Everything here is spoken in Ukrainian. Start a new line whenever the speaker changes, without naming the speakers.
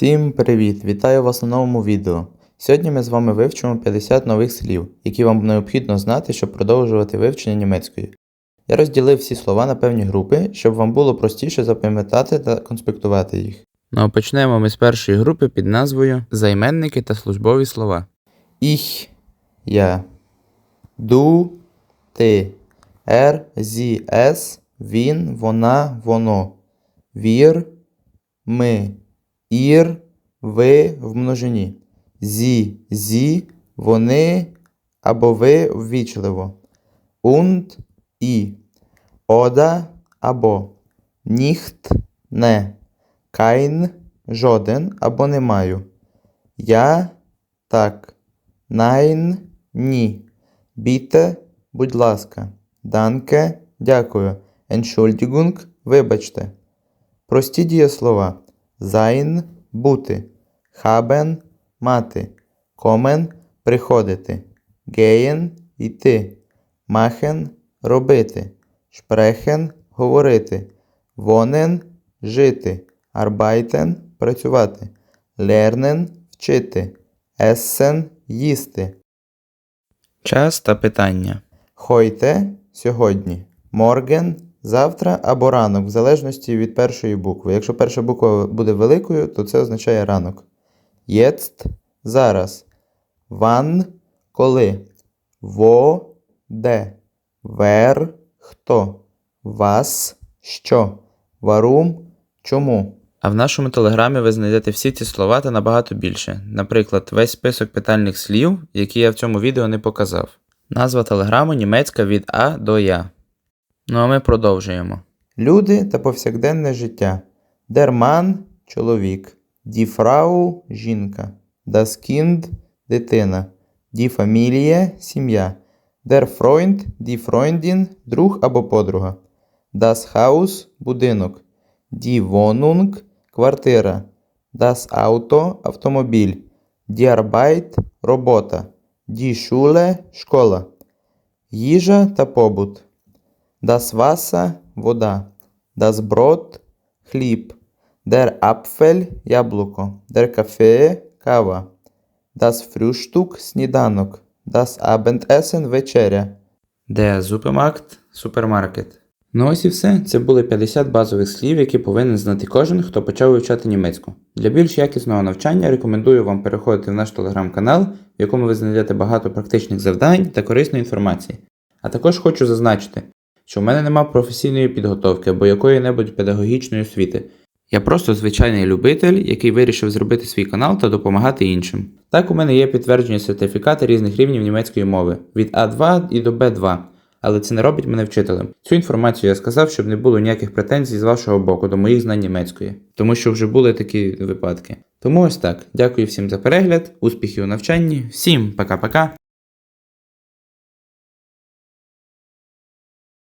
Всім привіт! Вітаю вас на новому відео. Сьогодні ми з вами вивчимо 50 нових слів, які вам необхідно знати, щоб продовжувати вивчення німецької. Я розділив всі слова на певні групи, щоб вам було простіше запам'ятати та конспектувати їх. Ну а почнемо ми з першої групи під назвою Займенники та службові слова. Ich – я. Du – ти. Er – sie, es – він, вона, воно. Wir – ми. Ір, ви в множині. Зі, зі, вони або ви ввічливо. Und і. Ода або. Ніхт не. Кайн жоден або не маю. Я так. Найн ні. Біте, будь ласка. Данке дякую. Entschuldigung вибачте. Прості дієслова. Sein – бути. Haben – мати. Kommen – приходити. Gehen – йти. Machen – робити. Sprechen – говорити. Wohnen – жити. Arbeiten – працювати. Lernen – вчити. Essen – їсти. Час та питання. Heute – сьогодні. Morgen – завтра або ранок, в залежності від першої букви. Якщо перша буква буде великою, то це означає ранок. Jetzt – зараз. Wann – коли. Wo – де. Wer – хто. Was – що. Warum – чому. А в нашому телеграмі ви знайдете всі ці слова та набагато більше. Наприклад, весь список питальних слів, які я в цьому відео не показав. Назва телеграму німецька від А до Я. Ну а ми продовжуємо. Люди та повсякденне життя. Mann – чоловік. Frau – жінка. Kind – дитина. Familie – сім'я. Die Freundin – друг або подруга. Das Haus – будинок. Die квартира. Das Auto – автомобіль. Arbeit – робота. Die Schule – школа. Їжа та побут. Das Wasser – вода. Das Brot – хліб. Der Apfel – яблуко. Der Kaffee – кава. Das Frühstück – сніданок. Das Abendessen – вечеря. Der Supermarkt – супермаркет. Ну ось і все. Це були 50 базових слів, які повинен знати кожен, хто почав вивчати німецьку. Для більш якісного навчання рекомендую вам переходити в наш телеграм-канал, в якому ви знайдете багато практичних завдань та корисної інформації. А також хочу зазначити, що в мене нема професійної підготовки або якої-небудь педагогічної освіти. Я просто звичайний любитель, який вирішив зробити свій канал та допомагати іншим. Так у мене є підтверджені сертифікати різних рівнів німецької мови від А2 і до Б2, але це не робить мене вчителем. Цю інформацію я сказав, щоб не було ніяких претензій з вашого боку до моїх знань німецької, тому що вже були такі випадки. Тому ось так. Дякую всім за перегляд, успіхів у навчанні, всім пока-пока.